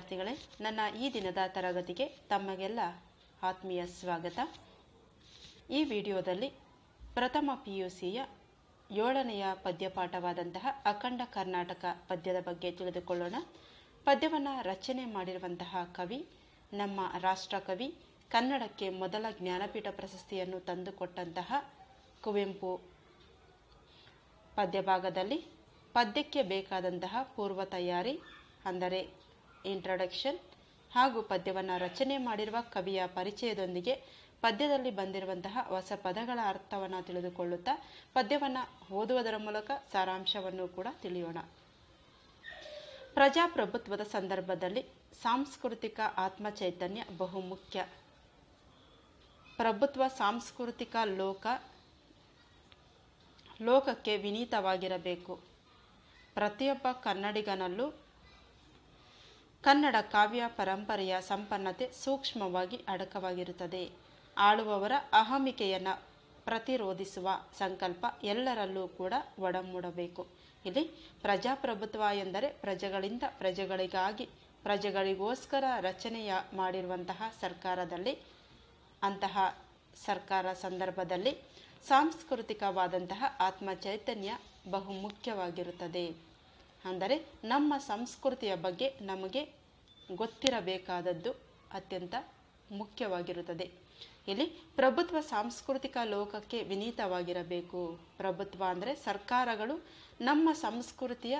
ವಿದ್ಯಾರ್ಥಿಗಳೇ, ನನ್ನ ಈ ದಿನದ ತರಗತಿಗೆ ತಮಗೆಲ್ಲ ಆತ್ಮೀಯ ಸ್ವಾಗತ. ಈ ವಿಡಿಯೋದಲ್ಲಿ ಪ್ರಥಮ ಪಿ ಯು ಸಿಯ ಏಳನೆಯ ಪದ್ಯಪಾಠವಾದಂತಹ ಅಖಂಡ ಕರ್ನಾಟಕ ಪದ್ಯದ ಬಗ್ಗೆ ತಿಳಿದುಕೊಳ್ಳೋಣ. ಪದ್ಯವನ್ನು ರಚನೆ ಮಾಡಿರುವಂತಹ ಕವಿ, ನಮ್ಮ ರಾಷ್ಟ್ರಕವಿ, ಕನ್ನಡಕ್ಕೆ ಮೊದಲ ಜ್ಞಾನಪೀಠ ಪ್ರಶಸ್ತಿಯನ್ನು ತಂದುಕೊಟ್ಟಂತಹ ಕುವೆಂಪು. ಪದ್ಯಭಾಗದಲ್ಲಿ ಪದ್ಯಕ್ಕೆ ಬೇಕಾದಂತಹ ಪೂರ್ವ ತಯಾರಿ, ಅಂದರೆ ಇಂಟ್ರಡಕ್ಷನ್ ಹಾಗೂ ಪದ್ಯವನ್ನು ರಚನೆ ಮಾಡಿರುವ ಕವಿಯ ಪರಿಚಯದೊಂದಿಗೆ ಪದ್ಯದಲ್ಲಿ ಬಂದಿರುವಂತಹ ಹೊಸ ಪದಗಳ ಅರ್ಥವನ್ನು ತಿಳಿದುಕೊಳ್ಳುತ್ತಾ ಪದ್ಯವನ್ನು ಓದುವುದರ ಮೂಲಕ ಸಾರಾಂಶವನ್ನು ಕೂಡ ತಿಳಿಯೋಣ. ಪ್ರಜಾಪ್ರಭುತ್ವದ ಸಂದರ್ಭದಲ್ಲಿ ಸಾಂಸ್ಕೃತಿಕ ಆತ್ಮಚೈತನ್ಯ ಬಹುಮುಖ್ಯ. ಪ್ರಭುತ್ವ ಸಾಂಸ್ಕೃತಿಕ ಲೋಕ, ಲೋಕಕ್ಕೆ ವಿನೀತವಾಗಿರಬೇಕು. ಪ್ರತಿಯೊಬ್ಬ ಕನ್ನಡಿಗನಲ್ಲೂ ಕನ್ನಡ ಕಾವ್ಯ ಪರಂಪರೆಯ ಸಂಪನ್ನತೆ ಸೂಕ್ಷ್ಮವಾಗಿ ಅಡಕವಾಗಿರುತ್ತದೆ. ಆಳುವವರ ಅಹಮಿಕೆಯನ್ನು ಪ್ರತಿರೋಧಿಸುವ ಸಂಕಲ್ಪ ಎಲ್ಲರಲ್ಲೂ ಕೂಡ ಒಡಮೂಡಬೇಕು. ಇಲ್ಲಿ ಪ್ರಜಾಪ್ರಭುತ್ವ ಎಂದರೆ ಪ್ರಜೆಗಳಿಂದ ಪ್ರಜೆಗಳಿಗಾಗಿ, ಪ್ರಜೆಗಳಿಗೋಸ್ಕರ ರಚನೆಯ ಮಾಡಿರುವಂತಹ ಸರ್ಕಾರದಲ್ಲಿ, ಅಂತಹ ಸರ್ಕಾರ ಸಂದರ್ಭದಲ್ಲಿ ಸಾಂಸ್ಕೃತಿಕವಾದಂತಹ ಆತ್ಮಚೈತನ್ಯ ಬಹುಮುಖ್ಯವಾಗಿರುತ್ತದೆ. ಅಂದರೆ ನಮ್ಮ ಸಂಸ್ಕೃತಿಯ ಬಗ್ಗೆ ನಮಗೆ ಗೊತ್ತಿರಬೇಕಾದದ್ದು ಅತ್ಯಂತ ಮುಖ್ಯವಾಗಿರುತ್ತದೆ. ಇಲ್ಲಿ ಪ್ರಭುತ್ವ ಸಾಂಸ್ಕೃತಿಕ ಲೋಕಕ್ಕೆ ವಿನೀತವಾಗಿರಬೇಕು. ಪ್ರಭುತ್ವ ಅಂದರೆ ಸರ್ಕಾರಗಳು ನಮ್ಮ ಸಂಸ್ಕೃತಿಯ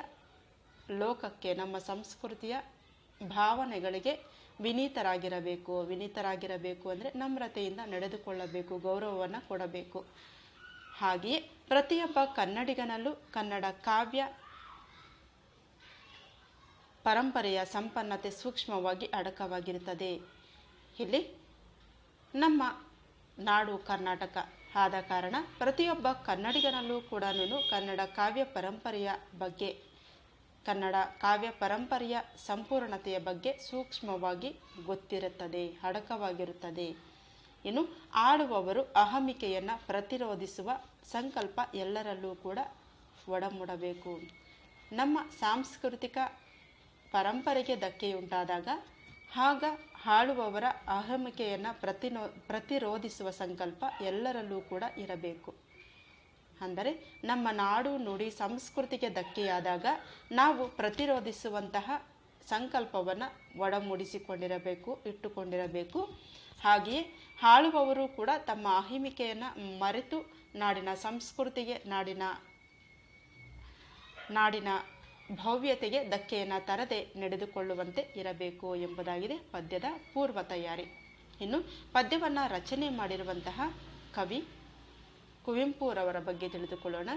ಲೋಕಕ್ಕೆ, ನಮ್ಮ ಸಂಸ್ಕೃತಿಯ ಭಾವನೆಗಳಿಗೆ ವಿನೀತರಾಗಿರಬೇಕು. ವಿನೀತರಾಗಿರಬೇಕು ಅಂದರೆ ನಮ್ರತೆಯಿಂದ ನಡೆದುಕೊಳ್ಳಬೇಕು, ಗೌರವವನ್ನು ಕೊಡಬೇಕು. ಹಾಗೆಯೇ ಪ್ರತಿಯೊಬ್ಬ ಕನ್ನಡಿಗನಲ್ಲೂ ಕನ್ನಡ ಕಾವ್ಯ ಪರಂಪರೆಯ ಸಂಪನ್ನತೆ ಸೂಕ್ಷ್ಮವಾಗಿ ಅಡಕವಾಗಿರುತ್ತದೆ. ಇಲ್ಲಿ ನಮ್ಮ ನಾಡು ಕರ್ನಾಟಕ. ಆದ ಕಾರಣ ಪ್ರತಿಯೊಬ್ಬ ಕನ್ನಡಿಗನಲ್ಲೂ ಕೂಡ ಕನ್ನಡ ಕಾವ್ಯ ಪರಂಪರೆಯ ಬಗ್ಗೆ, ಕನ್ನಡ ಕಾವ್ಯ ಪರಂಪರೆಯ ಸಂಪೂರ್ಣತೆಯ ಬಗ್ಗೆ ಸೂಕ್ಷ್ಮವಾಗಿ ಗೊತ್ತಿರುತ್ತದೆ, ಅಡಕವಾಗಿರುತ್ತದೆ. ಇನ್ನು ಆಡುವವರು ಅಹಮಿಕೆಯನ್ನು ಪ್ರತಿರೋಧಿಸುವ ಸಂಕಲ್ಪ ಎಲ್ಲರಲ್ಲೂ ಕೂಡ ಒಡಮೂಡಬೇಕು. ನಮ್ಮ ಸಾಂಸ್ಕೃತಿಕ ಪರಂಪರೆಗೆ ಧಕ್ಕೆಯುಂಟಾದಾಗ ಆಗ ಆಳುವವರ ಅಹಮಿಕೆಯನ್ನು ಪ್ರತಿನೋ, ಪ್ರತಿರೋಧಿಸುವ ಸಂಕಲ್ಪ ಎಲ್ಲರಲ್ಲೂ ಕೂಡ ಇರಬೇಕು. ಅಂದರೆ ನಮ್ಮ ನಾಡು ನುಡಿ ಸಂಸ್ಕೃತಿಗೆ ಧಕ್ಕೆಯಾದಾಗ ನಾವು ಪ್ರತಿರೋಧಿಸುವಂತಹ ಸಂಕಲ್ಪವನ್ನು ಒಡಮೂಡಿಸಿಕೊಂಡಿರಬೇಕು, ಇಟ್ಟುಕೊಂಡಿರಬೇಕು. ಹಾಗೆಯೇ ಆಳುವವರು ಕೂಡ ತಮ್ಮ ಅಹಿಮಿಕೆಯನ್ನು ಮರೆತು ನಾಡಿನ ಸಂಸ್ಕೃತಿಗೆ, ನಾಡಿನ ನಾಡಿನ ಭವ್ಯತೆಗೆ ಧಕ್ಕೆಯನ್ನು ತರದೆ ನಡೆದುಕೊಳ್ಳುವಂತೆ ಇರಬೇಕು ಎಂಬುದಾಗಿದೆ ಪದ್ಯದ ಪೂರ್ವ ತಯಾರಿ. ಇನ್ನು ಪದ್ಯವನ್ನು ರಚನೆ ಮಾಡಿರುವಂತಹ ಕವಿ ಕುವೆಂಪುರವರ ಬಗ್ಗೆ ತಿಳಿದುಕೊಳ್ಳೋಣ.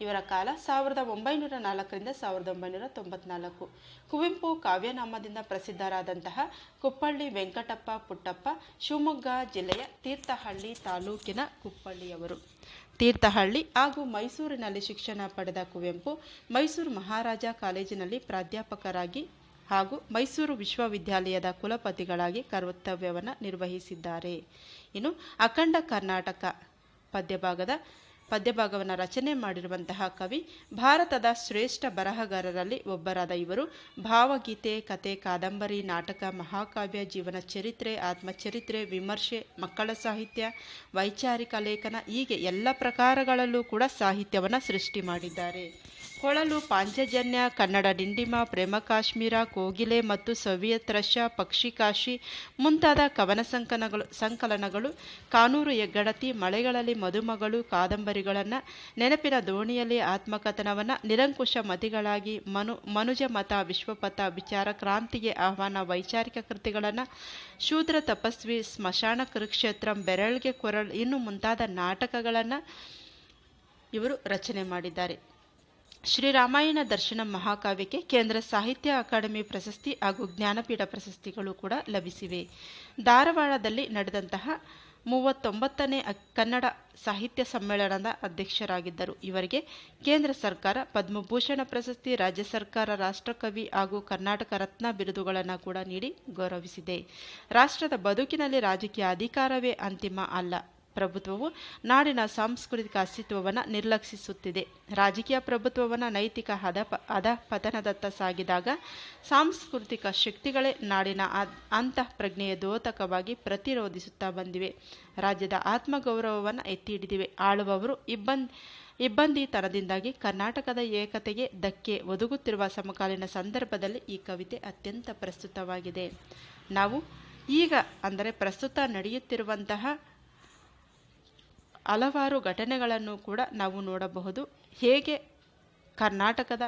ಇವರ ಕಾಲ ಸಾವಿರದ ಒಂಬೈನೂರ ನಾಲ್ಕರಿಂದ ಸಾವಿರದ ಒಂಬೈನೂರ ತೊಂಬತ್ನಾಲ್ಕು. ಕುವೆಂಪು ಕಾವ್ಯನಾಮದಿಂದ ಪ್ರಸಿದ್ಧರಾದಂತಹ ಕುಪ್ಪಳ್ಳಿ ವೆಂಕಟಪ್ಪ ಪುಟ್ಟಪ್ಪ ಶಿವಮೊಗ್ಗ ಜಿಲ್ಲೆಯ ತೀರ್ಥಹಳ್ಳಿ ತಾಲೂಕಿನ ಕುಪ್ಪಳ್ಳಿಯವರು. ತೀರ್ಥಹಳ್ಳಿ ಹಾಗೂ ಮೈಸೂರಿನಲ್ಲಿ ಶಿಕ್ಷಣ ಪಡೆದ ಕುವೆಂಪು, ಮೈಸೂರು ಮಹಾರಾಜ ಕಾಲೇಜಿನಲ್ಲಿ ಪ್ರಾಧ್ಯಾಪಕರಾಗಿ ಹಾಗೂ ಮೈಸೂರು ವಿಶ್ವವಿದ್ಯಾಲಯದ ಕುಲಪತಿಗಳಾಗಿ ಕರ್ತವ್ಯವನ್ನು ನಿರ್ವಹಿಸಿದ್ದಾರೆ. ಇನ್ನು ಅಖಂಡ ಕರ್ನಾಟಕ ಪದ್ಯಭಾಗದ ಪದ್ಯಭಾಗವನ್ನು ರಚನೆ ಮಾಡಿರುವಂತಹ ಕವಿ, ಭಾರತದ ಶ್ರೇಷ್ಠ ಬರಹಗಾರರಲ್ಲಿ ಒಬ್ಬರಾದ ಇವರು. ಭಾವಗೀತೆ, ಕತೆ, ಕಾದಂಬರಿ, ನಾಟಕ, ಮಹಾಕಾವ್ಯ, ಜೀವನ ಚರಿತ್ರೆ, ಆತ್ಮಚರಿತ್ರೆ, ವಿಮರ್ಶೆ, ಮಕ್ಕಳ ಸಾಹಿತ್ಯ, ವೈಚಾರಿಕ ಲೇಖನ, ಹೀಗೆ ಎಲ್ಲ ಪ್ರಕಾರಗಳಲ್ಲೂ ಕೂಡ ಸಾಹಿತ್ಯವನ್ನು ಸೃಷ್ಟಿ ಮಾಡಿದ್ದಾರೆ. ಕೊಳಲು ಪಾಂಚಜನ್ಯ ಕನ್ನಡ ಡಿಂಡಿಮ, ಪ್ರೇಮ ಕಾಶ್ಮೀರ, ಕೋಗಿಲೆ ಮತ್ತು ಸೋವಿಯತ್ ರಷ್ಯಾ ಪಕ್ಷಿಕಾಶಿ ಮುಂತಾದ ಕವನ ಸಂಕಲನಗಳು ಸಂಕಲನಗಳು, ಕಾನೂರು ಹೆಗ್ಗಡತಿ, ಮಳೆಗಳಲ್ಲಿ ಮದುಮಗಳು, ಕಾದಂಬರಿಗಳನ್ನು ನೆನಪಿನ ದೋಣಿಯಲ್ಲಿ ಆತ್ಮಕಥನವನ್ನು ನಿರಂಕುಶ ಮತಿಗಳಾಗಿ ಮನು, ಮನುಜ ಮತ, ವಿಶ್ವಪಥ, ವಿಚಾರ, ಕ್ರಾಂತಿಗೆ ಆಹ್ವಾನ, ವೈಚಾರಿಕ ಕೃತಿಗಳನ್ನು ಶೂದ್ರ ತಪಸ್ವಿ, ಸ್ಮಶಾನ ಕುರುಕ್ಷೇತ್ರಂ, ಬೆರಳ್ಗೆ ಕೊರಳ್, ಇನ್ನು ಮುಂತಾದ ನಾಟಕಗಳನ್ನು ಇವರು ರಚನೆ ಮಾಡಿದ್ದಾರೆ. ಶ್ರೀರಾಮಾಯಣ ದರ್ಶನ ಮಹಾಕಾವ್ಯಕ್ಕೆ ಕೇಂದ್ರ ಸಾಹಿತ್ಯ ಅಕಾಡೆಮಿ ಪ್ರಶಸ್ತಿ ಹಾಗೂ ಜ್ಞಾನಪೀಠ ಪ್ರಶಸ್ತಿಗಳು ಕೂಡ ಲಭಿಸಿವೆ. ಧಾರವಾಡದಲ್ಲಿ ನಡೆದಂತಹ ಮೂವತ್ತೊಂಬತ್ತನೇ ಕನ್ನಡ ಸಾಹಿತ್ಯ ಸಮ್ಮೇಳನದ ಅಧ್ಯಕ್ಷರಾಗಿದ್ದರು. ಇವರಿಗೆ ಕೇಂದ್ರ ಸರ್ಕಾರ, ಪದ್ಮಭೂಷಣ ಪ್ರಶಸ್ತಿ, ರಾಜ್ಯ ಸರ್ಕಾರ, ರಾಷ್ಟ್ರಕವಿ ಹಾಗೂ ಕರ್ನಾಟಕ ರತ್ನ ಬಿರುದುಗಳನ್ನು ಕೂಡ ನೀಡಿ ಗೌರವಿಸಿದೆ. ರಾಷ್ಟ್ರದ ಬದುಕಿನಲ್ಲಿ ರಾಜಕೀಯ ಅಧಿಕಾರವೇ ಅಂತಿಮ ಅಲ್ಲ. ಪ್ರಭುತ್ವವು ನಾಡಿನ ಸಾಂಸ್ಕೃತಿಕ ಅಸ್ತಿತ್ವವನ್ನು ನಿರ್ಲಕ್ಷಿಸುತ್ತಿದೆ. ರಾಜಕೀಯ ಪ್ರಭುತ್ವವನ್ನು ನೈತಿಕ ಹದ ಅಧಪತನದತ್ತ ಸಾಗಿದಾಗ ಸಾಂಸ್ಕೃತಿಕ ಶಕ್ತಿಗಳೇ ನಾಡಿನ ಅಂತಃಪ್ರಜ್ಞೆಯ ದ್ಯೋತಕವಾಗಿ ಪ್ರತಿರೋಧಿಸುತ್ತಾ ಬಂದಿವೆ. ರಾಜ್ಯದ ಆತ್ಮಗೌರವವನ್ನು ಎತ್ತಿ ಹಿಡಿದಿವೆ ಆಳುವವರು ಇಬ್ಬಂದ್, ಇಬ್ಬಂದಿತನದಿಂದಾಗಿ ಕರ್ನಾಟಕದ ಏಕತೆಗೆ ಧಕ್ಕೆ ಒದಗುತ್ತಿರುವ ಸಮಕಾಲೀನ ಸಂದರ್ಭದಲ್ಲಿ ಈ ಕವಿತೆ ಅತ್ಯಂತ ಪ್ರಸ್ತುತವಾಗಿದೆ. ನಾವು ಈಗ, ಅಂದರೆ ಪ್ರಸ್ತುತ ನಡೆಯುತ್ತಿರುವಂತಹ ಹಲವಾರು ಘಟನೆಗಳನ್ನು ಕೂಡ ನಾವು ನೋಡಬಹುದು. ಹೇಗೆ ಕರ್ನಾಟಕದ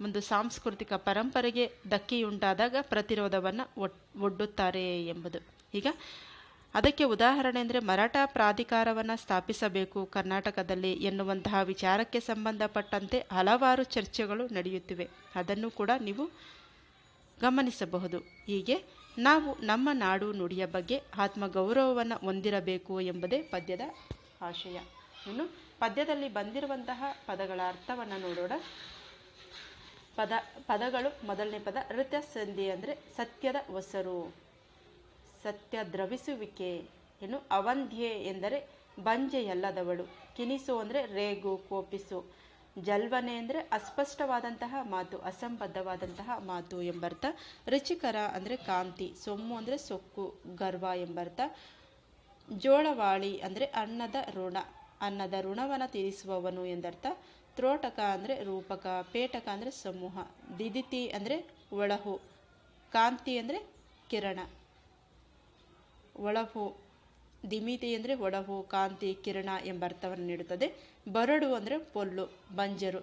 ಒಂದು ಸಾಂಸ್ಕೃತಿಕ ಪರಂಪರೆಗೆ ಧಕ್ಕೆಯುಂಟಾದಾಗ ಪ್ರತಿರೋಧವನ್ನು ಒಡ್ಡುತ್ತಾರೆ ಎಂಬುದು. ಈಗ ಅದಕ್ಕೆ ಉದಾಹರಣೆ ಅಂದರೆ ಮರಾಠ ಪ್ರಾಧಿಕಾರವನ್ನು ಸ್ಥಾಪಿಸಬೇಕು, ಕರ್ನಾಟಕದಲ್ಲಿ ಎನ್ನುವಂತಹ ವಿಚಾರಕ್ಕೆ ಸಂಬಂಧಪಟ್ಟಂತೆ ಹಲವಾರು ಚರ್ಚೆಗಳು ನಡೆಯುತ್ತಿವೆ. ಅದನ್ನು ಕೂಡ ನೀವು ಗಮನಿಸಬಹುದು. ಹೀಗೆ ನಾವು ನಮ್ಮ ನಾಡು ನುಡಿಯ ಬಗ್ಗೆ ಆತ್ಮಗೌರವವನ್ನು ಹೊಂದಿರಬೇಕು ಎಂಬುದೇ ಪದ್ಯದ ಆಶಯ. ಇನ್ನು ಪದ್ಯದಲ್ಲಿ ಬಂದಿರುವಂತಹ ಪದಗಳ ಅರ್ಥವನ್ನು ನೋಡೋಣ. ಪದ, ಪದಗಳು ಮೊದಲನೇ ಪದ ಋತ್ಯ ಸಂಧಿ ಅಂದರೆ ಸತ್ಯದ ಹೊಸರು ಸತ್ಯ ದ್ರವಿಸುವಿಕೆ ಏನು ಅವಂಧ್ಯೆ ಎಂದರೆ ಬಂಜೆಯಲ್ಲದವಳು. ಕಿನಿಸು ಅಂದರೆ ರೇಗು, ಕೋಪಿಸು. ಜಲ್ವನೆ ಅಂದರೆ ಅಸ್ಪಷ್ಟವಾದಂತಹ ಮಾತು, ಅಸಂಬದ್ಧವಾದಂತಹ ಮಾತು ಎಂಬರ್ಥ. ರುಚಿಕರ ಅಂದರೆ ಕಾಂತಿ, ಸೊಮ್ಮು ಅಂದರೆ ಸೊಕ್ಕು, ಗರ್ವ ಎಂಬರ್ಥ. ಜೋಳವಾಳಿ ಅಂದರೆ ಅನ್ನದ ಋಣ, ಅನ್ನದ ಋಣವನ್ನು ತೀರಿಸುವವನು ಎಂದರ್ಥ. ತ್ರೋಟಕ ಅಂದರೆ ರೂಪಕ, ಪೇಟಕ ಅಂದರೆ ಸಮೂಹ, ದಿದಿತಿ ಅಂದರೆ ಒಳಹು, ಕಾಂತಿ ಅಂದರೆ ಕಿರಣ. ಒಳಹು ದಿಮಿತಿ ಅಂದರೆ ಒಡವು, ಕಾಂತಿ, ಕಿರಣ ಎಂಬ ಅರ್ಥವನ್ನು ನೀಡುತ್ತದೆ. ಬರಡು ಅಂದರೆ ಪೊಲ್ಲು, ಬಂಜರು.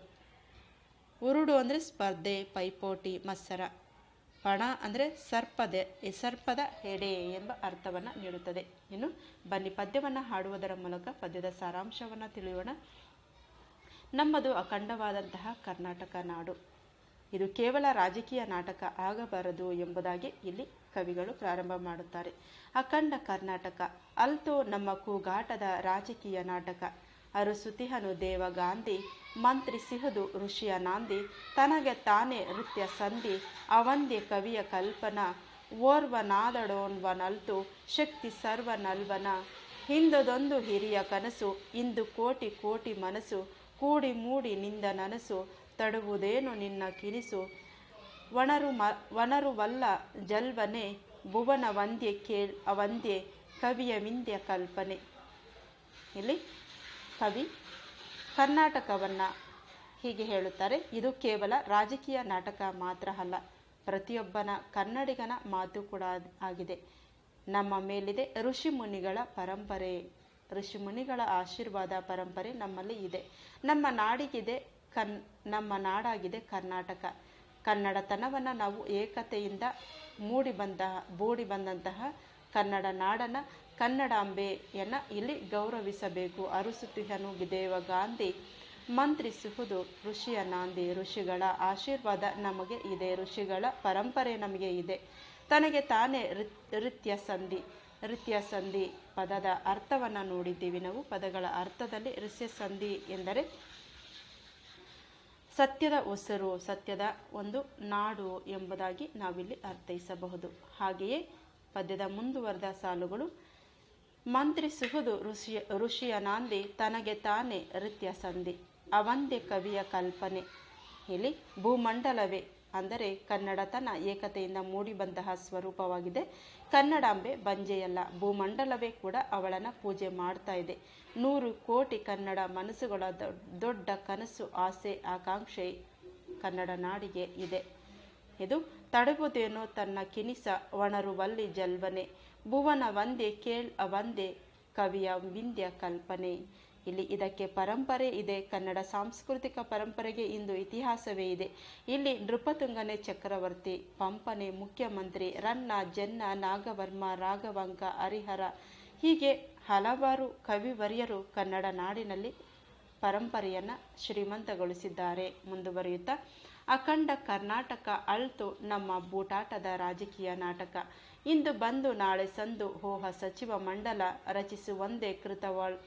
ಉರುಡು ಅಂದರೆ ಸ್ಪರ್ಧೆ, ಪೈಪೋಟಿ, ಮತ್ಸರ. ಪಣ ಅಂದರೆ ಸರ್ಪದೆ ಸರ್ಪದ ಎಡೆ ಎಂಬ ಅರ್ಥವನ್ನು ನೀಡುತ್ತದೆ. ಇನ್ನು ಬನ್ನಿ, ಪದ್ಯವನ್ನು ಹಾಡುವುದರ ಮೂಲಕ ಪದ್ಯದ ಸಾರಾಂಶವನ್ನು ತಿಳಿಯೋಣ. ನಮ್ಮದು ಅಖಂಡವಾದಂತಹ ಕರ್ನಾಟಕ ನಾಡು. ಇದು ಕೇವಲ ರಾಜಕೀಯ ನಾಟಕ ಆಗಬಾರದು ಎಂಬುದಾಗಿ ಇಲ್ಲಿ ಕವಿಗಳು ಪ್ರಾರಂಭ ಮಾಡುತ್ತಾರೆ. ಅಖಂಡ ಕರ್ನಾಟಕ, ಅಲ್ತೋ ನಮ್ಮ ಕೂಗಾಟದ ರಾಜಕೀಯ ನಾಟಕ. ಅರುಸುತಿಹನು ದೇವ ಗಾಂಧಿ, ಮಂತ್ರಿ ಸಿಹದು ಋಷಿಯ ನಾಂದಿ, ತನಗೆ ತಾನೇ ನೃತ್ಯ ಸಂಧಿ, ಅವಂದ್ಯ ಕವಿಯ ಕಲ್ಪನಾ. ಓರ್ವನಾದಡೋನ್ವನಲ್ತು ಶಕ್ತಿ ಸರ್ವನಲ್ವನ ಹಿಂದದೊಂದು ಹಿರಿಯ ಕನಸು, ಇಂದು ಕೋಟಿ ಕೋಟಿ ಮನಸ್ಸು ಕೂಡಿ ಮೂಡಿ ನಿಂದ ನನಸು. ತಡುವುದೇನು ನಿನ್ನ ಕಿರಿಸು? ವಣರು ಮ ವನರುವಲ್ಲ ಜಲ್ವನೆ, ಭುವನ ವಂದ್ಯ ಕೇಳ್ ಅವಂದ್ಯ ಕವಿಯ ವಿಂದ್ಯ ಕಲ್ಪನೆ. ಇಲ್ಲಿ ಕವಿ ಕರ್ನಾಟಕವನ್ನು ಹೀಗೆ ಹೇಳುತ್ತಾರೆ. ಇದು ಕೇವಲ ರಾಜಕೀಯ ನಾಟಕ ಮಾತ್ರ ಅಲ್ಲ, ಪ್ರತಿಯೊಬ್ಬನ ಕನ್ನಡಿಗನ ಮಾತು ಕೂಡ ಆಗಿದೆ. ನಮ್ಮ ಮೇಲಿದೆ ಋಷಿ ಮುನಿಗಳ ಪರಂಪರೆ. ಋಷಿ ಮುನಿಗಳ ಆಶೀರ್ವಾದ ಪರಂಪರೆ ನಮ್ಮಲ್ಲಿ ಇದೆ. ನಮ್ಮ ನಾಡಿಗಿದೆ ಕನ್, ನಮ್ಮ ನಾಡಾಗಿದೆ ಕರ್ನಾಟಕ. ಕನ್ನಡತನವನ್ನು ನಾವು ಏಕತೆಯಿಂದ ಮೂಡಿ ಬಂದ ಮೂಡಿ ಬಂದಂತಹ ಕನ್ನಡ ನಾಡನ್ನು ಕನ್ನಡಾಂಬೆಯನ್ನು ಇಲ್ಲಿ ಗೌರವಿಸಬೇಕು. ಅರುಸುತಿಹನು ದೇವ ಗಾಂಧಿ ಮಂತ್ರಿಸುವುದು ಋಷಿಯ ನಾಂದಿ. ಋಷಿಗಳ ಆಶೀರ್ವಾದ ನಮಗೆ ಇದೆ. ಋಷಿಗಳ ಪರಂಪರೆ ನಮಗೆ ಇದೆ. ತನಗೆ ತಾನೇ ನೃತ್ಯ ಸಂಧಿ. ನೃತ್ಯ ಸಂಧಿ ಪದದ ಅರ್ಥವನ್ನು ನೋಡಿದ್ದೀವಿ ನಾವು. ಪದಗಳ ಅರ್ಥದಲ್ಲಿ ಋಷ್ಯ ಸಂಧಿ ಎಂದರೆ ಸತ್ಯದ ಒಸರು ಸತ್ಯದ ಒಂದು ನಾಡು ಎಂಬುದಾಗಿ ನಾವಿಲ್ಲಿ ಅರ್ಥೈಸಬಹುದು. ಹಾಗೆಯೇ ಪದ್ಯದ ಮುಂದುವರೆದ ಸಾಲುಗಳು ಮಂತ್ರಿಸುವುದು ಋಷಿಯ ಋಷಿಯ ನಾಂದಿ ತನಗೆ ತಾನೇ ನೃತ್ಯ ಸಂಧಿ, ಅವಂದೆ ಕವಿಯ ಕಲ್ಪನೆ ಇಲ್ಲಿ ಭೂಮಂಡಲವೇ ಅಂದರೆ ಕನ್ನಡತನ ಏಕತೆಯಿಂದ ಮೂಡಿಬಂತಹ ಸ್ವರೂಪವಾಗಿದೆ. ಕನ್ನಡಾಂಬೆ ಬಂಜೆಯಲ್ಲ, ಭೂಮಂಡಲವೇ ಕೂಡ ಅವಳನ್ನು ಪೂಜೆ ಮಾಡ್ತಾ ಇದೆ. ನೂರು ಕೋಟಿ ಕನ್ನಡ ಮನಸ್ಸುಗಳ ದೊಡ್ಡ ಕನಸು, ಆಸೆ, ಆಕಾಂಕ್ಷೆ ಕನ್ನಡ ನಾಡಿಗೆ ಇದೆ. ಇದು ತಡಗುದೇನೋ ತನ್ನ ಕಿನಿಸ ಒಣರುವಲ್ಲಿ ಜಲ್ವನೆ. ಭುವನ ಒಂದೇ ಕೇಳ್, ಅವಂದೇ ಕವಿಯ ವಿಂದ್ಯ ಕಲ್ಪನೆ. ಇಲ್ಲಿ ಇದಕ್ಕೆ ಪರಂಪರೆ ಇದೆ. ಕನ್ನಡ ಸಾಂಸ್ಕೃತಿಕ ಪರಂಪರೆಗೆ ಇಂದು ಇತಿಹಾಸವೇ ಇದೆ. ಇಲ್ಲಿ ನೃಪತುಂಗನೆ ಚಕ್ರವರ್ತಿ, ಪಂಪನೆ ಮುಖ್ಯಮಂತ್ರಿ, ರನ್ನ, ಜನ್ನ, ನಾಗವರ್ಮ, ರಾಘವಂಕ, ಹರಿಹರ ಹೀಗೆ ಹಲವಾರು ಕವಿವರ್ಯರು ಕನ್ನಡ ನಾಡಿನಲ್ಲಿ ಪರಂಪರೆಯನ್ನು ಶ್ರೀಮಂತಗೊಳಿಸಿದ್ದಾರೆ. ಮುಂದುವರಿಯುತ್ತಾ, ಅಖಂಡ ಕರ್ನಾಟಕ ಅಳ್ತು ನಮ್ಮ ಬೂಟಾಟದ ರಾಜಕೀಯ ನಾಟಕ. ಇಂದು ಬಂದು ನಾಳೆ ಸಂದು ಹೋಹ ಸಚಿವ ಮಂಡಲ ರಚಿಸುವಂದೇ ಕೃತವಳ್.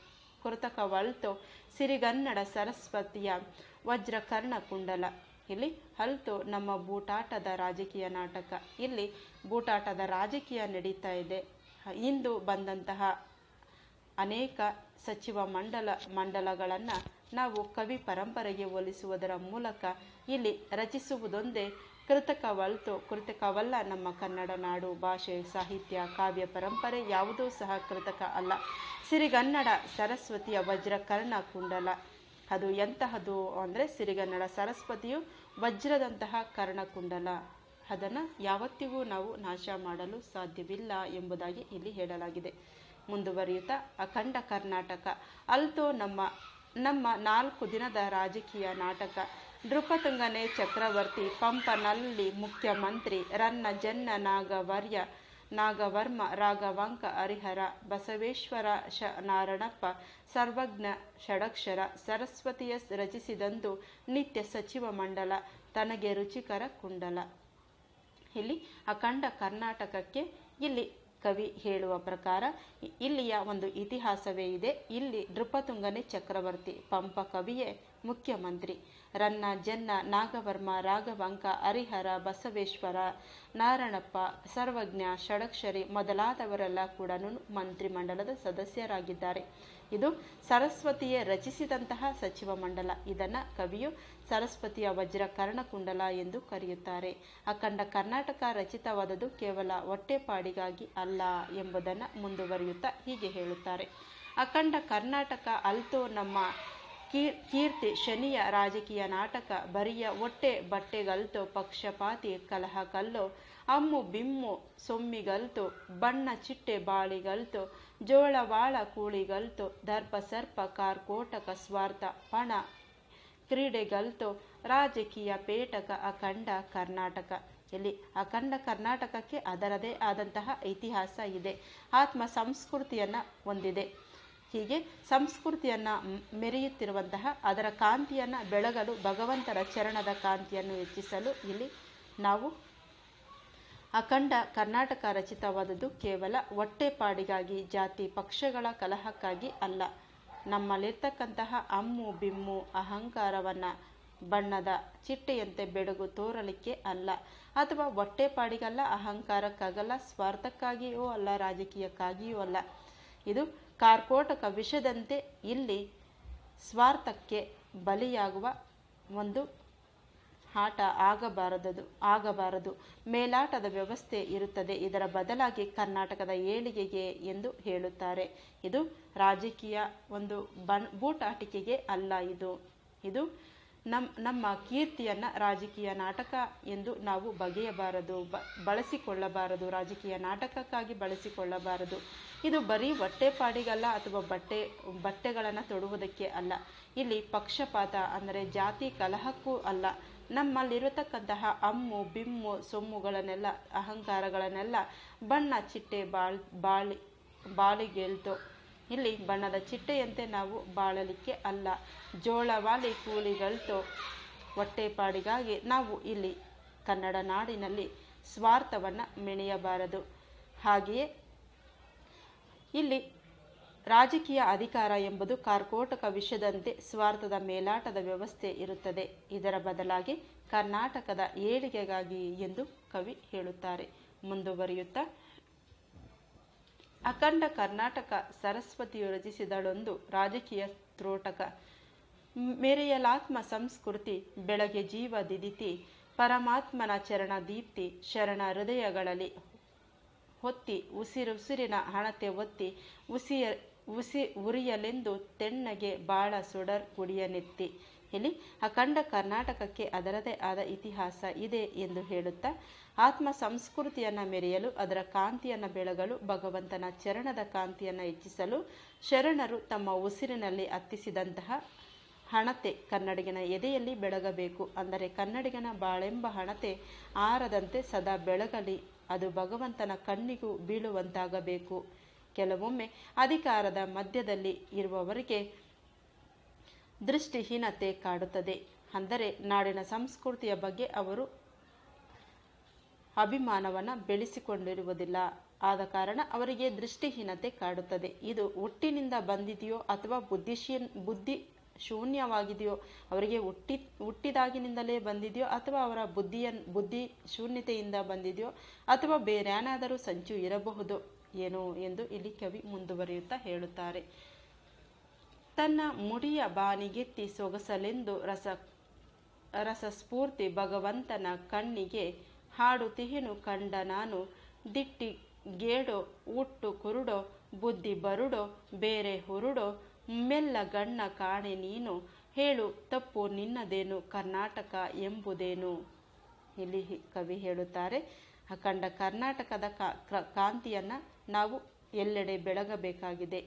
ಕೃತಕವಳ್ತು ಸಿರಿಗನ್ನಡ ಸರಸ್ವತಿಯ ವಜ್ರಕರ್ಣ ಕುಂಡಲ. ಇಲ್ಲಿ ಹಲ್ತು ನಮ್ಮ ಬೂಟಾಟದ ರಾಜಕೀಯ ನಾಟಕ. ಇಲ್ಲಿ ಬೂಟಾಟದ ರಾಜಕೀಯ ನಡೀತಾ ಇದೆ. ಇಂದು ಬಂದಂತಹ ಅನೇಕ ಸಚಿವ ಮಂಡಲ ಮಂಡಲಗಳನ್ನು ನಾವು ಕವಿ ಪರಂಪರೆಗೆ ಹೋಲಿಸುವುದರ ಮೂಲಕ ಇಲ್ಲಿ ರಚಿಸುವುದೊಂದೇ ಕೃತಕವಲ್ತು, ಕೃತಕವಲ್ಲ ನಮ್ಮ ಕನ್ನಡ ನಾಡು, ಭಾಷೆ, ಸಾಹಿತ್ಯ, ಕಾವ್ಯ ಪರಂಪರೆ ಯಾವುದೂ ಸಹ ಕೃತಕ ಅಲ್ಲ. ಸಿರಿಗನ್ನಡ ಸರಸ್ವತಿಯ ವಜ್ರಕರ್ಣ ಕುಂಡಲ. ಅದು ಎಂತಹದು ಅಂದರೆ ಸಿರಿಗನ್ನಡ ಸರಸ್ವತಿಯು ವಜ್ರದಂತಹ ಕರ್ಣಕುಂಡಲ ಅದನ್ನು ಯಾವತ್ತಿಗೂ ನಾವು ನಾಶ ಮಾಡಲು ಸಾಧ್ಯವಿಲ್ಲ ಎಂಬುದಾಗಿ ಇಲ್ಲಿ ಹೇಳಲಾಗಿದೆ. ಮುಂದುವರಿಯುತ್ತಾ, ಅಖಂಡ ಕರ್ನಾಟಕ. ಅಲ್ತೋ ನಮ್ಮ ನಮ್ಮ ನಾಲ್ಕು ದಿನದ ರಾಜಕೀಯ ನಾಟಕ. ನೃಪತುಂಗನೆ ಚಕ್ರವರ್ತಿ ಪಂಪನಲ್ಲಿ ಮುಖ್ಯಮಂತ್ರಿ ರನ್ನ ಜನ್ನ ನಾಗವರ್ಯ ನಾಗವರ್ಮ ರಾಘವಾಂಕ ಹರಿಹರ ಬಸವೇಶ್ವರ ಶ ನಾರಣಪ್ಪ ಸರ್ವಜ್ಞ ಷಡಕ್ಷರ ಸರಸ್ವತಿಯ ರಚಿಸಿದಂದು ನಿತ್ಯ ಸಚಿವ ಮಂಡಲ ತನಗೆ ರುಚಿಕರ ಕುಂಡಲ. ಇಲ್ಲಿ ಅಖಂಡ ಕರ್ನಾಟಕಕ್ಕೆ ಇಲ್ಲಿ ಕವಿ ಹೇಳುವ ಪ್ರಕಾರ, ಇಲ್ಲಿಯ ಒಂದು ಇತಿಹಾಸವೇ ಇದೆ. ಇಲ್ಲಿ ನೃಪತುಂಗನೇ ಚಕ್ರವರ್ತಿ, ಪಂಪ ಕವಿಯೇ ಮುಖ್ಯಮಂತ್ರಿ. ರನ್ನ, ಜನ್ನ, ನಾಗವರ್ಮ, ರಾಘವಂಕ, ಹರಿಹರ, ಬಸವೇಶ್ವರ, ನಾರಣಪ್ಪ, ಸರ್ವಜ್ಞ, ಷಡಕ್ಷರಿ ಮೊದಲಾದವರೆಲ್ಲ ಕೂಡ ಮಂತ್ರಿಮಂಡಲದ ಸದಸ್ಯರಾಗಿದ್ದಾರೆ. ಇದು ಸರಸ್ವತಿಯೇ ರಚಿಸಿದಂತಹ ಸಚಿವ ಮಂಡಲ. ಇದನ್ನು ಕವಿಯು ಸರಸ್ವತಿಯ ವಜ್ರ ಕರ್ಣಕುಂಡಲ ಎಂದು ಕರೆಯುತ್ತಾರೆ. ಅಖಂಡ ಕರ್ನಾಟಕ ರಚಿತವಾದದ್ದು ಕೇವಲ ಹೊಟ್ಟೆಪಾಡಿಗಾಗಿ ಅಲ್ಲ ಎಂಬುದನ್ನು ಮುಂದುವರಿಯುತ್ತಾ ಹೀಗೆ ಹೇಳುತ್ತಾರೆ. ಅಖಂಡ ಕರ್ನಾಟಕ ಅಲ್ತೋ ನಮ್ಮ ಕೀರ್ ಕೀರ್ತಿ ಶನಿಯ ರಾಜಕೀಯ ನಾಟಕ, ಬರಿಯ ಒಟ್ಟೆ ಬಟ್ಟೆಗಲ್ತು, ಪಕ್ಷಪಾತಿ ಕಲಹ ಕಲ್ಲು ಅಮ್ಮು ಬಿಮ್ಮು ಸೊಮ್ಮಿಗಲ್ತು, ಬಣ್ಣ ಚಿಟ್ಟೆ ಬಾಳಿಗಲ್ತು ಜೋಳವಾಳ ಕೂಳಿಗಲ್ತು, ದರ್ಪ ಸರ್ಪ ಕಾರ್ಕೋಟಕ ಸ್ವಾರ್ಥ ಪಣ ಕ್ರೀಡೆಗಲ್ತು ರಾಜಕೀಯ ಪೇಟಕ ಅಖಂಡ ಕರ್ನಾಟಕ. ಇಲ್ಲಿ ಅಖಂಡ ಕರ್ನಾಟಕಕ್ಕೆ ಅದರದೇ ಆದಂತಹ ಇತಿಹಾಸ ಇದೆ. ಆತ್ಮ ಸಂಸ್ಕೃತಿಯನ್ನು ಹೊಂದಿದೆ. ಹೀಗೆ ಸಂಸ್ಕೃತಿಯನ್ನು ಮೆರೆಯುತ್ತಿರುವಂತಹ ಅದರ ಕಾಂತಿಯನ್ನು ಬೆಳಗಲು ಭಗವಂತರ ಚರಣದ ಕಾಂತಿಯನ್ನು ಹೆಚ್ಚಿಸಲು ಇಲ್ಲಿ ನಾವು ಅಖಂಡ ಕರ್ನಾಟಕ ರಚಿತವಾದದ್ದು ಕೇವಲ ಹೊಟ್ಟೆಪಾಡಿಗಾಗಿ ಜಾತಿ ಪಕ್ಷಗಳ ಕಲಹಕ್ಕಾಗಿ ಅಲ್ಲ. ನಮ್ಮಲ್ಲಿರ್ತಕ್ಕಂತಹ ಅಮ್ಮು, ಬಿಮ್ಮು, ಅಹಂಕಾರವನ್ನು ಬಣ್ಣದ ಚಿಟ್ಟೆಯಂತೆ ಬೆಡಗು ತೋರಲಿಕ್ಕೆ ಅಲ್ಲ. ಅಥವಾ ಹೊಟ್ಟೆಪಾಡಿಗಲ್ಲ, ಅಹಂಕಾರಕ್ಕಾಗಲ್ಲ, ಸ್ವಾರ್ಥಕ್ಕಾಗಿಯೂ ಅಲ್ಲ, ರಾಜಕೀಯಕ್ಕಾಗಿಯೂ ಅಲ್ಲ. ಇದು ಕಾರ್ಕೋಟಕ ವಿಷದಂತೆ ಇಲ್ಲಿ ಸ್ವಾರ್ಥಕ್ಕೆ ಬಲಿಯಾಗುವ ಒಂದು ಆಟ ಆಗಬಾರದು ಆಗಬಾರದು. ಮೇಲಾಟದ ವ್ಯವಸ್ಥೆ ಇರುತ್ತದೆ. ಇದರ ಬದಲಾಗಿ ಕರ್ನಾಟಕದ ಏಳಿಗೆಗೆ ಎಂದು ಹೇಳುತ್ತಾರೆ. ಇದು ರಾಜಕೀಯ ಒಂದು ಬನ್ ಬೂಟಾಟಿಕೆಗೆ ಅಲ್ಲ ಇದು. ಇದು ನಮ್, ನಮ್ಮ ಕೀರ್ತಿಯನ್ನು ರಾಜಕೀಯ ನಾಟಕ ಎಂದು ನಾವು ಬಗೆಯಬಾರದು, ಬ, ಬಳಸಿಕೊಳ್ಳಬಾರದು, ರಾಜಕೀಯ ನಾಟಕಕ್ಕಾಗಿ ಬಳಸಿಕೊಳ್ಳಬಾರದು. ಇದು ಬರೀ ಹೊಟ್ಟೆಪಾಡಿಗಲ್ಲ ಅಥವಾ ಬಟ್ಟೆ, ಬಟ್ಟೆಗಳನ್ನು ತೊಡುವುದಕ್ಕೆ ಅಲ್ಲ. ಇಲ್ಲಿ ಪಕ್ಷಪಾತ ಅಂದರೆ ಜಾತಿ ಕಲಹಕ್ಕೂ ಅಲ್ಲ. ನಮ್ಮಲ್ಲಿರತಕ್ಕಂತಹ ಅಮ್ಮು, ಬಿಮ್ಮು, ಸೊಮ್ಮುಗಳನ್ನೆಲ್ಲ, ಅಹಂಕಾರಗಳನ್ನೆಲ್ಲ ಬಣ್ಣ, ಚಿಟ್ಟೆ, ಬಾಳ್, ಬಾಳಿ ಬಾಳಿಗೆಲ್ತು ಇಲ್ಲಿ ಬಣ್ಣದ ಚಿಟ್ಟೆಯಂತೆ ನಾವು ಬಾಳಲಿಕ್ಕೆ ಅಲ್ಲ. ಜೋಳವಾಲಿ ಕೂಲಿಗಳ್ತು ಹೊಟ್ಟೆಪಾಡಿಗಾಗಿ ನಾವು ಇಲ್ಲಿ ಕನ್ನಡ ನಾಡಿನಲ್ಲಿ ಸ್ವಾರ್ಥವನ್ನು ಮೆಣೆಯಬಾರದು. ಹಾಗೆಯೇ ಇಲ್ಲಿ ರಾಜಕೀಯ ಅಧಿಕಾರ ಎಂಬುದು ಕಾರ್ಕೋಟಕ ವಿಷದಂತೆ ಸ್ವಾರ್ಥದ ಮೇಲಾಟದ ವ್ಯವಸ್ಥೆ ಇರುತ್ತದೆ. ಇದರ ಬದಲಾಗಿ ಕರ್ನಾಟಕದ ಏಳಿಗೆಗಾಗಿ ಎಂದು ಕವಿ ಹೇಳುತ್ತಾರೆ. ಮುಂದುವರಿಯುತ್ತಾ, ಅಖಂಡ ಕರ್ನಾಟಕ ಸರಸ್ವತಿಯು ರಚಿಸಿದಳೊಂದು ರಾಜಕೀಯ ತ್ರೋಟಕ. ಮೆರೆಯಲಾತ್ಮ ಸಂಸ್ಕೃತಿ, ಬೆಳಗ್ಗೆ ಜೀವ ದಿದಿತಿ, ಪರಮಾತ್ಮನ ಚರಣ ದೀಪ್ತಿ, ಶರಣ ಹೃದಯಗಳಲ್ಲಿ ಹೊತ್ತಿ ಉಸಿರುಸಿರಿನ ಹಣತೆ ಒತ್ತಿ ಉಸಿಯ ಉಸಿ ಉರಿಯಲೆಂದು ತೆಣ್ಣಗೆ ಬಾಳ ಸುಡರ್ ಕುಡಿಯನೆತ್ತಿ ಇಲ್ಲಿ ಅಖಂಡ ಕರ್ನಾಟಕಕ್ಕೆ ಅದರದೇ ಆದ ಇತಿಹಾಸ ಇದೆ ಎಂದು ಹೇಳುತ್ತಾ ಆತ್ಮ ಸಂಸ್ಕೃತಿಯನ್ನು ಮೆರೆಯಲು, ಅದರ ಕಾಂತಿಯನ್ನು ಬೆಳಗಲು, ಭಗವಂತನ ಚರಣದ ಕಾಂತಿಯನ್ನು ಹೆಚ್ಚಿಸಲು ಶರಣರು ತಮ್ಮ ಉಸಿರಿನಲ್ಲಿ ಹತ್ತಿಸಿದಂತಹ ಹಣತೆ ಕನ್ನಡಿಗನ ಎದೆಯಲ್ಲಿ ಬೆಳಗಬೇಕು. ಅಂದರೆ ಕನ್ನಡಿಗನ ಬಾಳೆಂಬ ಹಣತೆ ಆರದಂತೆ ಸದಾ ಬೆಳಗಲಿ. ಅದು ಭಗವಂತನ ಕಣ್ಣಿಗೂ ಬೀಳುವಂತಾಗಬೇಕು. ಕೆಲವೊಮ್ಮೆ ಅಧಿಕಾರದ ಮಧ್ಯದಲ್ಲಿ ಇರುವವರಿಗೆ ದೃಷ್ಟಿಹೀನತೆ ಕಾಡುತ್ತದೆ. ಅಂದರೆ ನಾಡಿನ ಸಂಸ್ಕೃತಿಯ ಬಗ್ಗೆ ಅವರು ಅಭಿಮಾನವನ್ನು ಬೆಳೆಸಿಕೊಂಡಿರುವುದಿಲ್ಲ. ಆದ ಕಾರಣ ಅವರಿಗೆ ದೃಷ್ಟಿಹೀನತೆ ಕಾಡುತ್ತದೆ. ಇದು ಹುಟ್ಟಿನಿಂದ ಬಂದಿದೆಯೋ ಅಥವಾ ಬುದ್ಧಿಶೀನ್ ಬುದ್ಧಿ ಶೂನ್ಯವಾಗಿದೆಯೋ, ಅವರಿಗೆ ಹುಟ್ಟಿ, ಹುಟ್ಟಿದಾಗಿನಿಂದಲೇ ಬಂದಿದೆಯೋ ಅಥವಾ ಅವರ ಬುದ್ಧಿಯ ಬುದ್ಧಿ ಶೂನ್ಯತೆಯಿಂದ ಬಂದಿದೆಯೋ ಅಥವಾ ಬೇರೇನಾದರೂ ಸಂಚು ಇರಬಹುದು ಏನು ಎಂದು ಇಲ್ಲಿ ಕವಿ ಮುಂದುವರಿಯುತ್ತಾ ಹೇಳುತ್ತಾರೆ. ತನ್ನ ಮುಡಿಯ ಬಾನಿಗೆತ್ತಿ ಸೊಗಸಲೆಂದು ರಸ, ರಸಸ್ಫೂರ್ತಿ ಭಗವಂತನ ಕಣ್ಣಿಗೆ ಹಾಡುತಿಹೆನು ಕಂಡ ನಾನು, ದಿಟ್ಟಿ ಗೇಡೋ ಉಟ್ಟು ಕುರುಡೋ, ಬುದ್ಧಿ ಬರುಡೋ, ಬೇರೆ ಹುರುಡೋ, ಮೆಲ್ಲ ಗಣ್ಣ ಕಾಣೆ ನೀನು, ಹೇಳು ತಪ್ಪು ನಿನ್ನದೇನು, ಕರ್ನಾಟಕ ಎಂಬುದೇನು? ಇಲ್ಲಿ ಕವಿ ಹೇಳುತ್ತಾರೆ, ಅಖಂಡ ಕರ್ನಾಟಕದ ಕಾಂತಿಯನ್ನು ನಾವು ಎಲ್ಲೆಡೆ ಬೆಳಗಬೇಕಾಗಿದೆ.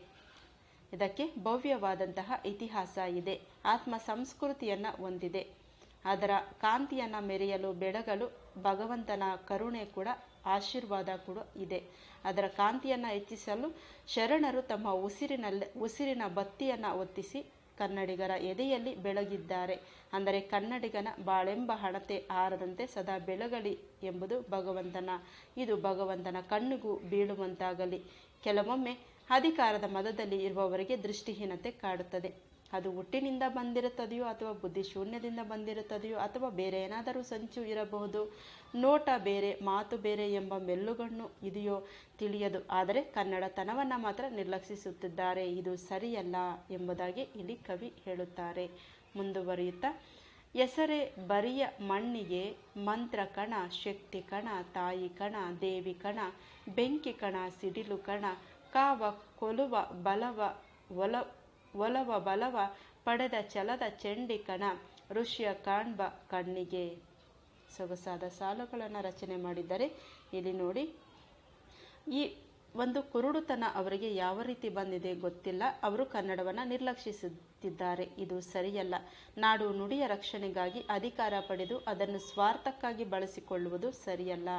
ಇದಕ್ಕೆ ಭವ್ಯವಾದಂತಹ ಇತಿಹಾಸ ಇದೆ. ಆತ್ಮ ಸಂಸ್ಕೃತಿಯನ್ನು ಹೊಂದಿದೆ. ಅದರ ಕಾಂತಿಯನ್ನು ಮೆರೆಯಲು ಬೆಳಗಲು ಭಗವಂತನ ಕರುಣೆ ಕೂಡ, ಆಶೀರ್ವಾದ ಕೂಡ ಇದೆ. ಅದರ ಕಾಂತಿಯನ್ನು ಹೆಚ್ಚಿಸಲು ಶರಣರು ತಮ್ಮ ಉಸಿರಿನಲ್ಲಿ ಉಸಿರಿನ ಬತ್ತಿಯನ್ನು ಒತ್ತಿಸಿ ಕನ್ನಡಿಗರ ಎದೆಯಲ್ಲಿ ಬೆಳಗಿದ್ದಾರೆ. ಅಂದರೆ ಕನ್ನಡಿಗನ ಬಾಳೆಂಬ ಹಣತೆ ಆರದಂತೆ ಸದಾ ಬೆಳಗಲಿ ಎಂಬುದು ಭಗವಂತನ. ಇದು ಭಗವಂತನ ಕಣ್ಣಿಗೂ ಬೀಳುವಂತಾಗಲಿ. ಕೆಲವೊಮ್ಮೆ ಅಧಿಕಾರದ ಮದದಲ್ಲಿ ಇರುವವರಿಗೆ ದೃಷ್ಟಿಹೀನತೆ ಕಾಡುತ್ತದೆ. ಅದು ಹುಟ್ಟಿನಿಂದ ಬಂದಿರುತ್ತದೆಯೋ ಅಥವಾ ಬುದ್ಧಿ ಶೂನ್ಯದಿಂದ ಬಂದಿರುತ್ತದೆಯೋ ಅಥವಾ ಬೇರೆ ಏನಾದರೂ ಸಂಚು ಇರಬಹುದು, ನೋಟ ಬೇರೆ, ಮಾತು ಬೇರೆ ಎಂಬ ಮೆಲ್ಲುಗಣ್ಣು ಇದೆಯೋ ತಿಳಿಯದು. ಆದರೆ ಕನ್ನಡತನವನ್ನು ಮಾತ್ರ ನಿರ್ಲಕ್ಷಿಸುತ್ತಿದ್ದಾರೆ. ಇದು ಸರಿಯಲ್ಲ ಎಂಬುದಾಗಿ ಇಲ್ಲಿ ಕವಿ ಹೇಳುತ್ತಾರೆ. ಮುಂದುವರಿಯುತ್ತಾ, ಹೆಸರೇ ಬರಿಯ ಮಣ್ಣಿಗೆ ಮಂತ್ರ ಕಣ, ಶಕ್ತಿ ಕಣ, ತಾಯಿ ಕಣ, ದೇವಿ ಕಣ, ಬೆಂಕಿ ಕಣ, ಸಿಡಿಲು ಕಣ, ಕಾವ, ಕೊಲುವ, ಬಲವ, ಒಲ ಒಲವ ಬಲವ ಪಡೆದ ಛಲದ ಚೆಂಡಿ ಕಣ ಋಷಿಯ ಕಾಣ್ಬ ಕಣ್ಣಿಗೆ. ಸೊಗಸಾದ ಸಾಲುಗಳನ್ನು ರಚನೆ ಮಾಡಿದ್ದಾರೆ ಇಲ್ಲಿ ನೋಡಿ. ಈ ಒಂದು ಕುರುಡುತನ ಅವರಿಗೆ ಯಾವ ರೀತಿ ಬಂದಿದೆ ಗೊತ್ತಿಲ್ಲ. ಅವರು ಕನ್ನಡವನ್ನು ನಿರ್ಲಕ್ಷಿಸುತ್ತಿದ್ದಾರೆ. ಇದು ಸರಿಯಲ್ಲ. ನಾಡು ನುಡಿಯ ರಕ್ಷಣೆಗಾಗಿ ಅಧಿಕಾರ ಪಡೆದು ಅದನ್ನು ಸ್ವಾರ್ಥಕ್ಕಾಗಿ ಬಳಸಿಕೊಳ್ಳುವುದು ಸರಿಯಲ್ಲ.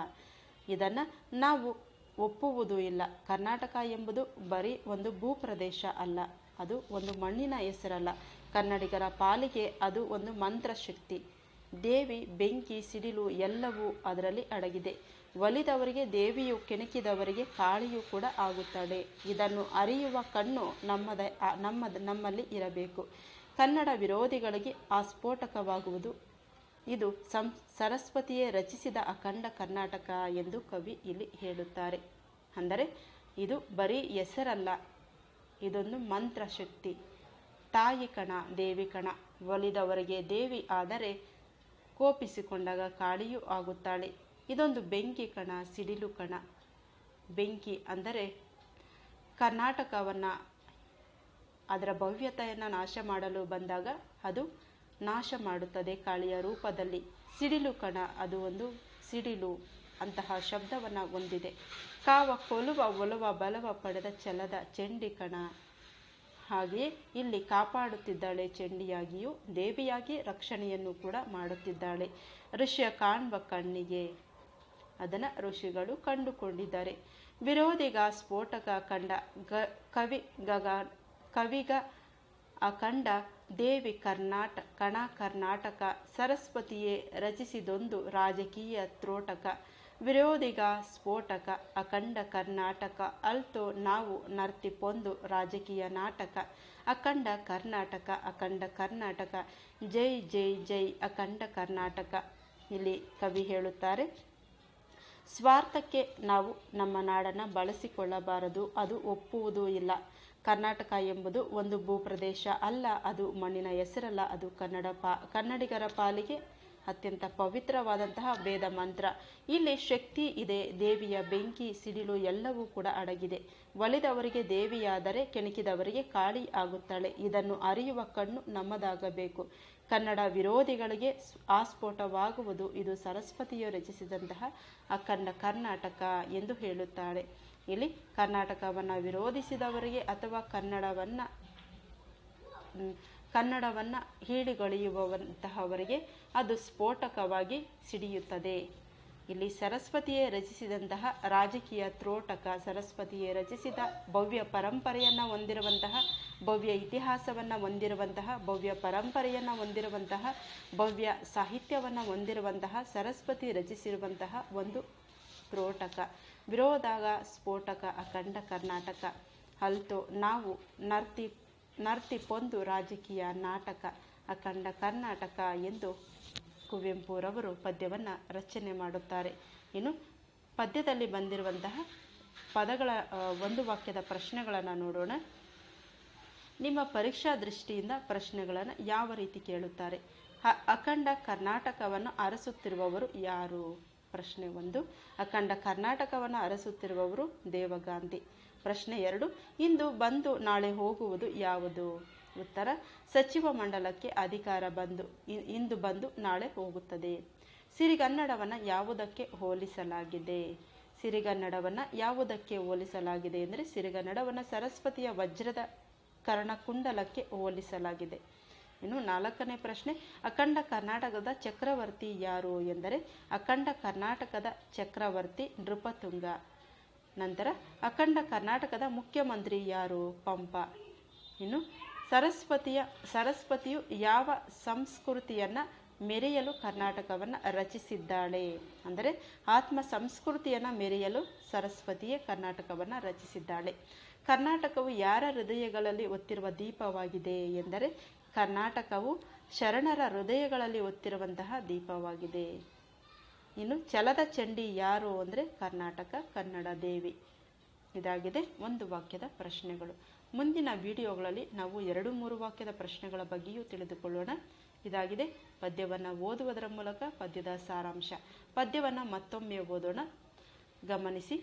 ಇದನ್ನು ನಾವು ಒಪ್ಪುವುದೂ ಇಲ್ಲ. ಕರ್ನಾಟಕ ಎಂಬುದು ಬರೀ ಒಂದು ಭೂಪ್ರದೇಶ ಅಲ್ಲ. ಅದು ಒಂದು ಮಣ್ಣಿನ ಹೆಸರಲ್ಲ. ಕನ್ನಡಿಗರ ಪಾಲಿಗೆ ಅದು ಒಂದು ಮಂತ್ರಶಕ್ತಿ. ದೇವಿ, ಬೆಂಕಿ, ಸಿಡಿಲು ಎಲ್ಲವೂ ಅದರಲ್ಲಿ ಅಡಗಿದೆ. ಒಲಿದವರಿಗೆ, ದೇವಿಯು ಕೆಣಕಿದವರಿಗೆ ಕಾಳಿಯೂ ಕೂಡ ಆಗುತ್ತಾಳೆ ಇದನ್ನು ಅರಿಯುವ ಕಣ್ಣು ನಮ್ಮದ ನಮ್ಮ, ನಮ್ಮಲ್ಲಿ ಇರಬೇಕು. ಕನ್ನಡ ವಿರೋಧಿಗಳಿಗೆ ಆಸ್ಫೋಟಕವಾಗುವುದು. ಇದು ಸಂ, ಸರಸ್ವತಿಯೇ ರಚಿಸಿದ ಅಖಂಡ ಕರ್ನಾಟಕ ಎಂದು ಕವಿ ಇಲ್ಲಿ ಹೇಳುತ್ತಾರೆ. ಅಂದರೆ ಇದು ಬರೀ ಹೆಸರಲ್ಲ ಇದೊಂದು ಮಂತ್ರ ಶಕ್ತಿ. ತಾಯಿ ಕಣ, ದೇವಿ ಕಣ, ಒಲಿದವರಿಗೆ ದೇವಿ ಆದರೆ ಕೋಪಿಸಿಕೊಂಡಾಗ ಕಾಳಿಯೂ ಆಗುತ್ತಾಳೆ. ಇದೊಂದು ಬೆಂಕಿ ಕಣ, ಸಿಡಿಲು ಕಣ. ಬೆಂಕಿ ಅಂದರೆ ಕರ್ನಾಟಕವನ್ನು, ಅದರ ಭವ್ಯತೆಯನ್ನು ನಾಶ ಮಾಡಲು ಬಂದಾಗ ಅದು ನಾಶ ಮಾಡುತ್ತದೆ ಕಾಳಿಯ ರೂಪದಲ್ಲಿ. ಸಿಡಿಲು ಕಣ, ಅದು ಒಂದು ಸಿಡಿಲು. ಅಂತಹ ಶಬ್ದವನ್ನು ಹೊಂದಿದೆ. ಕಾವ, ಕೊಲುವ, ಒಲುವ, ಬಲವ ಪಡೆದ ಛಲದ ಚಂಡಿ ಕಣ. ಹಾಗೆಯೇ ಇಲ್ಲಿ ಕಾಪಾಡುತ್ತಿದ್ದಾಳೆ ಚೆಂಡಿಯಾಗಿಯೂ, ದೇವಿಯಾಗಿ ರಕ್ಷಣೆಯನ್ನು ಕೂಡ ಮಾಡುತ್ತಿದ್ದಾಳೆ. ಋಷಿಯ ಕಾಣ್ವ ಕಣ್ಣಿಗೆ. ಅದನ್ನು ಋಷಿಗಳು ಕಂಡುಕೊಂಡಿದ್ದಾರೆ. ವಿರೋಧಿಗ, ಸ್ಫೋಟಕ ಕಂಡ ಗ, ಕವಿ ಗಗ, ಕವಿಗ ಅಖಂಡ ದೇವಿ ಕರ್ನಾಟ, ಕಣ ಕರ್ನಾಟಕ, ಸರಸ್ವತಿಯೇ ರಚಿಸಿದೊಂದು ರಾಜಕೀಯ ತ್ರೋಟಕ. ವಿರೋಧಿಗ, ಸ್ಫೋಟಕ, ಅಖಂಡ ಕರ್ನಾಟಕ, ಅಲ್ತೋ ನಾವು ನರ್ತಿಪೊಂದು ರಾಜಕೀಯ ನಾಟಕ, ಅಖಂಡ ಕರ್ನಾಟಕ ಅಖಂಡ ಕರ್ನಾಟಕ, ಜೈ ಜೈ ಜೈ, ಅಖಂಡ ಕರ್ನಾಟಕ ಇಲ್ಲಿ ಕವಿ ಹೇಳುತ್ತಾರೆ. ಸ್ವಾರ್ಥಕ್ಕೆ ನಾವು ನಮ್ಮ ನಾಡನ್ನು ಬಳಸಿಕೊಳ್ಳಬಾರದು, ಅದು ಒಪ್ಪುವುದೂ ಇಲ್ಲ. ಕರ್ನಾಟಕ ಎಂಬುದು ಒಂದು ಭೂಪ್ರದೇಶ ಅಲ್ಲ, ಅದು ಮಣ್ಣಿನ ಹೆಸರಲ್ಲ, ಅದು ಕನ್ನಡ ಪಾ, ಕನ್ನಡಿಗರ ಪಾಲಿಗೆ ಅತ್ಯಂತ ಪವಿತ್ರವಾದಂತಹ ವೇದ ಮಂತ್ರ. ಇಲ್ಲಿ ಶಕ್ತಿ ಇದೆ, ದೇವಿಯ ಬೆಂಕಿ, ಸಿಡಿಲು ಎಲ್ಲವೂ ಕೂಡ ಅಡಗಿದೆ. ಒಲಿದವರಿಗೆ ದೇವಿಯಾದರೆ ಕೆಣಕಿದವರಿಗೆ ಕಾಳಿ ಆಗುತ್ತಾಳೆ. ಇದನ್ನು ಅರಿಯುವ ಕಣ್ಣು ನಮ್ಮದಾಗಬೇಕು. ಕನ್ನಡ ವಿರೋಧಿಗಳಿಗೆ ಆಸ್ಫೋಟವಾಗುವುದು ಇದು ಸರಸ್ವತಿಯು ರಚಿಸಿದಂತಹ ಅಖಂಡ ಕರ್ನಾಟಕ ಎಂದು ಹೇಳುತ್ತಾಳೆ. ಇಲ್ಲಿ ಕರ್ನಾಟಕವನ್ನು ವಿರೋಧಿಸಿದವರಿಗೆ ಅಥವಾ ಕನ್ನಡವನ್ನು ಕನ್ನಡವನ್ನು ಹೀಳಿಗೊಳೆಯುವಂತಹವರಿಗೆ ಅದು ಸ್ಫೋಟಕವಾಗಿ ಸಿಡಿಯುತ್ತದೆ. ಇಲ್ಲಿ ಸರಸ್ವತಿಯೇ ರಚಿಸಿದಂತಹ ರಾಜಕೀಯ ತ್ರೋಟಕ, ಸರಸ್ವತಿಯೇ ರಚಿಸಿದ ಭವ್ಯ ಪರಂಪರೆಯನ್ನು ಹೊಂದಿರುವಂತಹ, ಭವ್ಯ ಇತಿಹಾಸವನ್ನು ಹೊಂದಿರುವಂತಹ, ಭವ್ಯ ಪರಂಪರೆಯನ್ನು ಹೊಂದಿರುವಂತಹ, ಭವ್ಯ ಸಾಹಿತ್ಯವನ್ನು ಹೊಂದಿರುವಂತಹ ಸರಸ್ವತಿ ರಚಿಸಿರುವಂತಹ ಒಂದು ತ್ರೋಟಕ. ವಿರೋಧಾಗ ಸ್ಫೋಟಕ ಅಖಂಡ ಕರ್ನಾಟಕ. ಅಲ್ತೋ, ನಾವು ನರ್ತಿ ನರ್ತಿ ಪೊಂದು ರಾಜಕೀಯ ನಾಟಕ ಅಖಂಡ ಕರ್ನಾಟಕ ಎಂದು ಕುವೆಂಪುರವರು ಪದ್ಯವನ್ನು ರಚನೆ ಮಾಡುತ್ತಾರೆ. ಇನ್ನು ಪದ್ಯದಲ್ಲಿ ಬಂದಿರುವಂತಹ ಪದಗಳ ಒಂದು ವಾಕ್ಯದ ಪ್ರಶ್ನೆಗಳನ್ನು ನೋಡೋಣ. ನಿಮ್ಮ ಪರೀಕ್ಷಾ ದೃಷ್ಟಿಯಿಂದ ಪ್ರಶ್ನೆಗಳನ್ನು ಯಾವ ರೀತಿ ಕೇಳುತ್ತಾರೆ? ಅಖಂಡ ಕರ್ನಾಟಕವನ್ನು ಅರಸುತ್ತಿರುವವರು ಯಾರು? ಪ್ರಶ್ನೆ ಒಂದು. ಅಖಂಡ ಕರ್ನಾಟಕವನ್ನು ಅರಸುತ್ತಿರುವವರು ದೇವಗಾಂಧಿ. ಪ್ರಶ್ನೆ ಎರಡು, ಇಂದು ಬಂದು ನಾಳೆ ಹೋಗುವುದು ಯಾವುದು? ಉತ್ತರ, ಸಚಿವ ಮಂಡಲಕ್ಕೆ ಅಧಿಕಾರ ಬಂದು ಇಂದು ಬಂದು ನಾಳೆ ಹೋಗುತ್ತದೆ. ಸಿರಿಗನ್ನಡವನ್ನು ಯಾವುದಕ್ಕೆ ಹೋಲಿಸಲಾಗಿದೆ? ಸಿರಿಗನ್ನಡವನ್ನು ಯಾವುದಕ್ಕೆ ಹೋಲಿಸಲಾಗಿದೆ ಅಂದರೆ, ಸಿರಿಗನ್ನಡವನ್ನು ಸರಸ್ವತಿಯ ವಜ್ರದ ಕರ್ಣಕುಂಡಲಕ್ಕೆ ಹೋಲಿಸಲಾಗಿದೆ. ಇನ್ನು ನಾಲ್ಕನೇ ಪ್ರಶ್ನೆ, ಅಖಂಡ ಕರ್ನಾಟಕದ ಚಕ್ರವರ್ತಿ ಯಾರು ಎಂದರೆ ಅಖಂಡ ಕರ್ನಾಟಕದ ಚಕ್ರವರ್ತಿ ನೃಪತುಂಗ. ನಂತರ ಅಖಂಡ ಕರ್ನಾಟಕದ ಮುಖ್ಯಮಂತ್ರಿ ಯಾರು? ಪಂಪ. ಇನ್ನು ಸರಸ್ವತಿಯ, ಸರಸ್ವತಿಯು ಯಾವ ಸಂಸ್ಕೃತಿಯನ್ನು ಮೆರೆಯಲು ಕರ್ನಾಟಕವನ್ನು ರಚಿಸಿದ್ದಾಳೆ? ಅಂದರೆ ಆತ್ಮ ಸಂಸ್ಕೃತಿಯನ್ನು ಮೆರೆಯಲು ಸರಸ್ವತಿಯೇ ಕರ್ನಾಟಕವನ್ನು ರಚಿಸಿದ್ದಾಳೆ. ಕರ್ನಾಟಕವು ಯಾರ ಹೃದಯಗಳಲ್ಲಿ ಒತ್ತಿರುವ ದೀಪವಾಗಿದೆ ಎಂದರೆ ಕರ್ನಾಟಕವು ಶರಣರ ಹೃದಯಗಳಲ್ಲಿ ಒತ್ತಿರುವಂತಹ ದೀಪವಾಗಿದೆ. ಇನ್ನು ಛಲದ ಚಂಡಿ ಯಾರು ಅಂದರೆ ಕರ್ನಾಟಕ ಕನ್ನಡ ದೇವಿ. ಇದಾಗಿದೆ ಒಂದು ವಾಕ್ಯದ ಪ್ರಶ್ನೆಗಳು. ಮುಂದಿನ ವಿಡಿಯೋಗಳಲ್ಲಿ ನಾವು ಎರಡು ಮೂರು ವಾಕ್ಯದ ಪ್ರಶ್ನೆಗಳ ಬಗ್ಗೆಯೂ ತಿಳಿದುಕೊಳ್ಳೋಣ. ಇದಾಗಿದೆ, ಪದ್ಯವನ್ನು ಓದುವುದರ ಮೂಲಕ ಪದ್ಯದ ಸಾರಾಂಶ. ಪದ್ಯವನ್ನು ಮತ್ತೊಮ್ಮೆ ಓದೋಣ. ಗಮನಿಸಿ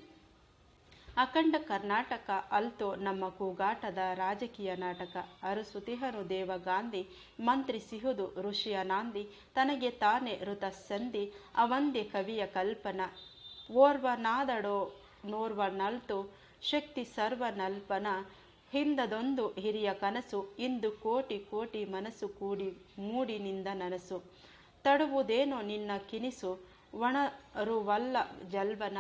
ಅಖಂಡ ಕರ್ನಾಟಕ ಅಲ್ತೋ ನಮ್ಮ ಕೂಗಾಟದ ರಾಜಕೀಯ ನಾಟಕ. ಅರಸುತಿಹನು ದೇವ ಗಾಂಧಿ, ಮಂತ್ರಿ ಸಿಹುದು ಋಷಿಯ ನಾಂದಿ, ತನಗೆ ತಾನೇ ಋತ ಸಂಧಿ ಅವಂದೆ ಕವಿಯ ಕಲ್ಪನ. ಓರ್ವ ನಾದಡೋ, ನೋರ್ವ ನಲ್ತು, ಶಕ್ತಿ ಸರ್ವ ನಲ್ಪನ. ಹಿಂದದೊಂದು ಹಿರಿಯ ಕನಸು, ಇಂದು ಕೋಟಿ ಕೋಟಿ ಮನಸ್ಸು ಕೂಡಿ ಮೂಡಿನಿಂದ ನನಸು. ತಡುವುದೇನೋ ನಿನ್ನ ಕಿನಿಸು, ಒಣರುವಲ್ಲ ಜಲ್ವನ.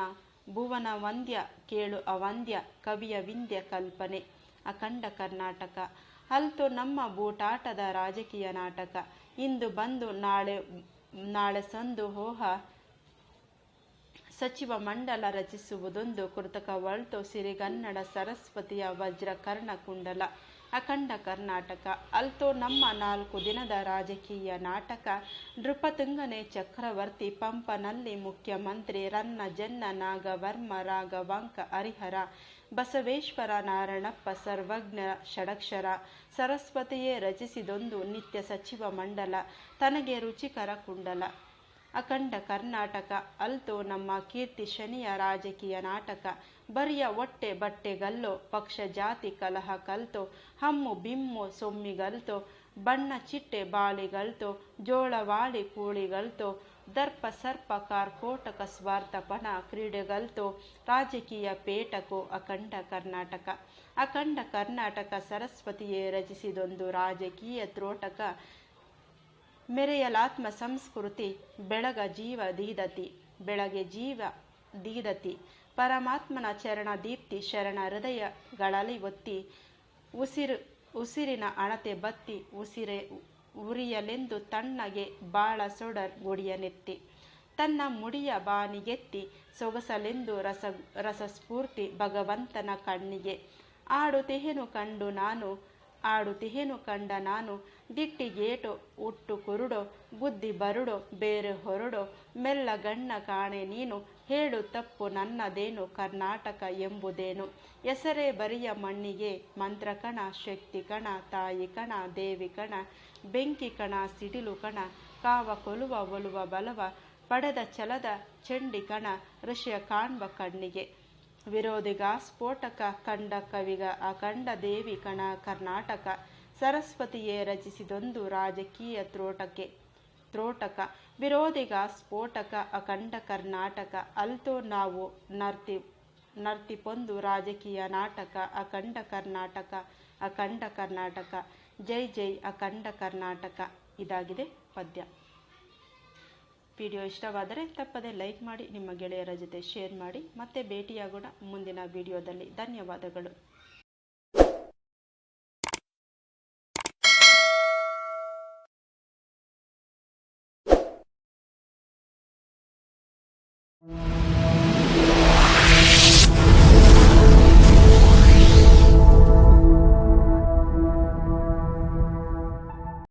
ಭುವನ ವಂದ್ಯ ಕೇಳು ಅವಂದ್ಯ ಕವಿಯ ವಿಂದ್ಯ ಕಲ್ಪನೆ, ಅಖಂಡ ಕರ್ನಾಟಕ. ಅಲ್ತು ನಮ್ಮ ಬೂಟಾಟದ ರಾಜಕೀಯ ನಾಟಕ. ಇಂದು ಬಂದು ನಾಳೆ ನಾಳೆ ಸಂದು ಹೋಹ. ಸಚಿವ ಮಂಡಲ ರಚಿಸುವುದೊಂದು ಕೃತಕವಳ್ತು ಸಿರಿಗನ್ನಡ ಸರಸ್ವತಿಯ ವಜ್ರ ಕರ್ಣಕುಂಡಲ ಅಖಂಡ ಕರ್ನಾಟಕ. ಅಲ್ತೋ ನಮ್ಮ ನಾಲ್ಕು ದಿನದ ರಾಜಕೀಯ ನಾಟಕ. ನೃಪತುಂಗನೆ ಚಕ್ರವರ್ತಿ ಪಂಪನಲ್ಲಿ ಮುಖ್ಯಮಂತ್ರಿ ರನ್ನ ಜನ್ನ ನಾಗವರ್ಮ ರಾಘವಾಂಕ ಹರಿಹರ. ಬಸವೇಶ್ವರ ನಾರಣಪ್ಪ ಸರ್ವಜ್ಞ ಷಡಕ್ಷರ. ಸರಸ್ವತಿಯೇ ರಚಿಸಿದೊಂದು ನಿತ್ಯ ಸಚಿವ ಮಂಡಲ. ತನಗೆ ರುಚಿಕರ ಕುಂಡಲ. ಅಖಂಡ ಕರ್ನಾಟಕ. ಅಲ್ತೋ ನಮ್ಮ ಕೀರ್ತಿ ಶನಿಯ ರಾಜಕೀಯ ನಾಟಕ. ಬರಿಯ ಒಟ್ಟೆ ಬಟ್ಟೆಗಲ್ಲೋ ಪಕ್ಷ ಜಾತಿ ಕಲಹ ಕಲ್ತೋ, ಹಮ್ಮು ಬಿಮ್ಮು ಸೊಮ್ಮಿಗಲ್ತೋ ಬಣ್ಣ ಚಿಟ್ಟೆ ಬಾಳಿಗಲ್ತೋ ಜೋಳವಾಳಿ ಕೂಳಿಗಲ್ತೋ ದರ್ಪ ಸರ್ಪ ಕಾರ್ಕೋಟಕ ಸ್ವಾರ್ಥಪನ ಕ್ರೀಡೆಗಲ್ತೋ ರಾಜಕೀಯ ಪೇಟಕೋ ಅಖಂಡ ಕರ್ನಾಟಕ. ಅಖಂಡ ಕರ್ನಾಟಕ ಸರಸ್ವತಿಯೇ ರಚಿಸಿದೊಂದು ರಾಜಕೀಯ ತ್ರೋಟಕ. ಮೆರೆಯಲಾತ್ಮ ಸಂಸ್ಕೃತಿ, ಬೆಳಗ ಜೀವ ದೀದತಿ ಬೆಳಗ್ಗೆ ಜೀವ ದೀದತಿ. ಪರಮಾತ್ಮನ ಚರಣ ದೀಪ್ತಿ ಶರಣ ಹೃದಯಗಳಲ್ಲಿ ಒತ್ತಿ ಉಸಿರು, ಉಸಿರಿನ ಅಣತೆ ಬತ್ತಿ ಉಸಿರೆ ಉರಿಯಲೆಂದು ತಣ್ಣಗೆ ಬಾಳ ಸೊಡರ್ ಗುಡಿಯನೆತ್ತಿ ತನ್ನ ಮುಡಿಯ ಬಾನಿಗೆತ್ತಿ ಸೊಗಸಲೆಂದು ರಸ, ರಸಸ್ಫೂರ್ತಿ ಭಗವಂತನ ಕಣ್ಣಿಗೆ. ಆಡುತಿಹೆನು ಕಂಡು ನಾನು, ಆಡುತಿಹೆನು ಕಂಡ ನಾನು ದಿಟ್ಟಿಗೇಟು ಉಟ್ಟು ಕುರುಡೋ, ಬುದ್ಧಿ ಬರುಡೋ, ಬೇರೆ ಹೊರಡೋ, ಮೆಲ್ಲ ಗಣ್ಣ ಕಾಣೆ ನೀನು ಹೇಳು ತಪ್ಪು ನನ್ನದೇನು ಕರ್ನಾಟಕ ಎಂಬುದೇನು? ಹೆಸರೇ ಬರಿಯ ಮಣ್ಣಿಗೆ ಮಂತ್ರಕಣ ಶಕ್ತಿ ಕಣ, ತಾಯಿ ಕಣ, ದೇವಿ ಕಣ, ಬೆಂಕಿ ಕಣ, ಸಿಡಿಲು ಕಣ, ಕಾವ ಕೊಲುವ ಒಲುವ ಬಲವ, ಪಡೆದ ಛಲದ ಚಂಡಿ ಕಣ, ಋಷಿಯ ಕಾಣ್ವ ಕಣ್ಣಿಗೆ. ವಿರೋಧಿಗ, ಸ್ಫೋಟಕ, ಕಂಡ ಕವಿಗ, ಅಖಂಡ ದೇವಿ ಕಣ, ಕರ್ನಾಟಕ. ಸರಸ್ವತಿಯೇ ರಚಿಸಿದೊಂದು ರಾಜಕೀಯ ತ್ರೋಟಕ್ಕೆ. ತ್ರೋಟಕ, ವಿರೋಧಿಗ, ಸ್ಫೋಟಕ, ಅಖಂಡ ಕರ್ನಾಟಕ, ಅಲ್ತೋ ನಾವು ನರ್ತಿ, ನರ್ತಿಪೊಂದು ರಾಜಕೀಯ ನಾಟಕ, ಅಖಂಡ ಕರ್ನಾಟಕ ಅಖಂಡ ಕರ್ನಾಟಕ, ಜೈ ಜೈ ಅಖಂಡ ಕರ್ನಾಟಕ ಇದಾಗಿದೆ ಪದ್ಯ. ವಿಡಿಯೋ ಇಷ್ಟವಾದರೆ ತಪ್ಪದೆ ಲೈಕ್ ಮಾಡಿ, ನಿಮ್ಮ ಗೆಳೆಯರ ಜೊತೆ ಶೇರ್ ಮಾಡಿ, ಮತ್ತೆ ಭೇಟಿಯಾಗೋಣ ಮುಂದಿನ ವಿಡಿಯೋದಲ್ಲಿ. ಧನ್ಯವಾದಗಳು.